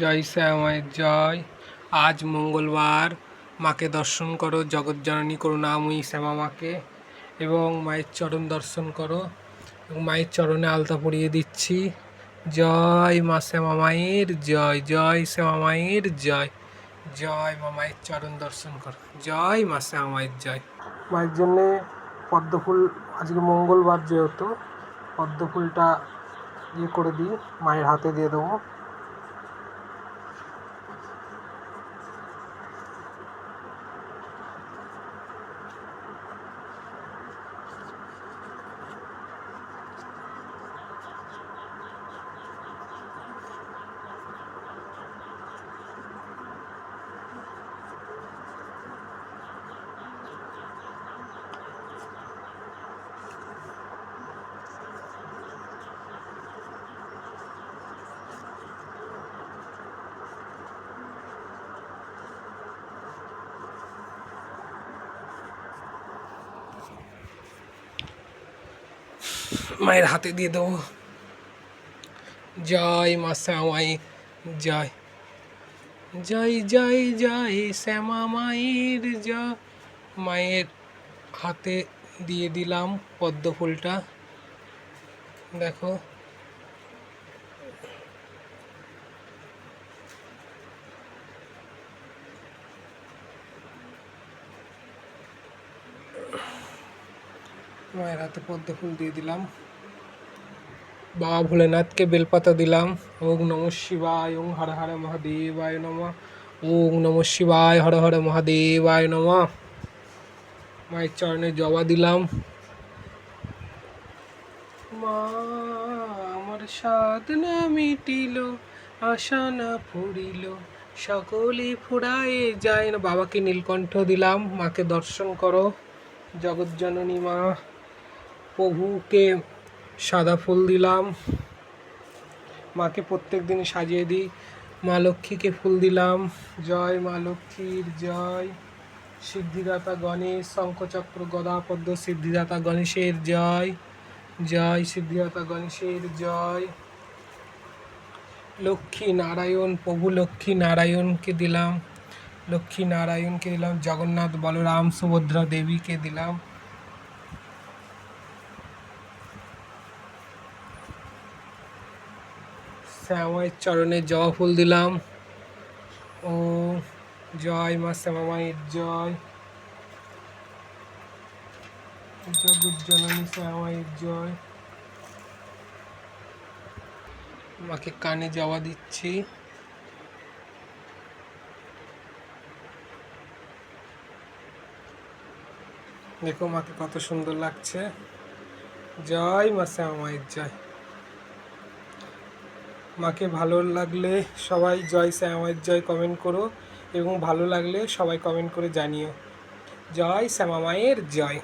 জয় শ্যামায়ের জয়। আজ মঙ্গলবার। মাকে দর্শন করো জগৎজননী করুণাময়ী শ্যামা মাকে, এবং মায়ের চরণ দর্শন করো। মায়ের চরণে আলতা পরিয়ে দিচ্ছি। জয় মা শ্যামা মায়ের, জয় জয় শ্যামা মায়ের, জয়। জয় মা মায়ের চরণ দর্শন করো। জয় মা শ্যামা মায়ের জয়। মায়ের জন্যে পদ্ম ফুল আজকে মঙ্গলবার যেহেতু পদ্ম ফুলটা ইয়ে করে দিই মায়ের হাতে দিয়ে দেবো। মায়ের হাতে দিয়ে দেবো। জয় মা শ্যামাই, জয়। জয় জয় জয় শ্যামা মায়ের জয়। মায়ের হাতে দিয়ে দিলাম পদ্ম ফুলটা। দেখো। মায়ের হাতে পদ্ম ফুল দিয়ে দিলাম। বাবা ভোলেনাথকে বেলপাতা দিলাম। ওং নম শিবায়, ওং হর হর মহাদেবায় নম। ওং নম শিবায়, হর হর মহাদেবায় নম। মায়ের চরণে জবা দিলাম। মা, আমার সাধনা মিটিল, আশা না ফুরিল। সকলে ফুরায়ে যায়। না বাবাকে নীলকণ্ঠ দিলাম। মাকে দর্শন করো। জগৎজননী মা। প্রভুকে সাদা ফুল দিলাম। মাকে প্রত্যেক দিন সাজিয়ে দিই। মা লক্ষ্মীকে ফুল দিলাম। জয় মা লক্ষ্মীর, জয়। সিদ্ধিদাতা গণেশ, শঙ্খচক্র গদা পদ্ম, সিদ্ধিদাতা গণেশের জয়। জয় সিদ্ধিদাতা গণেশের জয়। লক্ষ্মী নারায়ণ, প্রভু লক্ষ্মী নারায়ণকে দিলাম। লক্ষ্মী নারায়ণকে দিলাম। জগন্নাথ বলরাম, সুভদ্রা দেবীকে দিলাম। শ্যামায়ের চরণে জবা ফুল দিলাম। ও জয় মা শ্যামা মায়ের জয়। জগজ্জননী শ্যামা মায়ের জয়। মাকে কানে জবা দিচ্ছি। দেখো মাকে কত সুন্দর লাগছে। জয় মা শ্যামা মায়ের জয়। মাকে ভালো লাগলে সবাই জয় শ্যামায়ের জয় কমেন্ট করো এবং ভালো লাগলে সবাই কমেন্ট করে জানিও। জয় শ্যামা মায়ের জয়।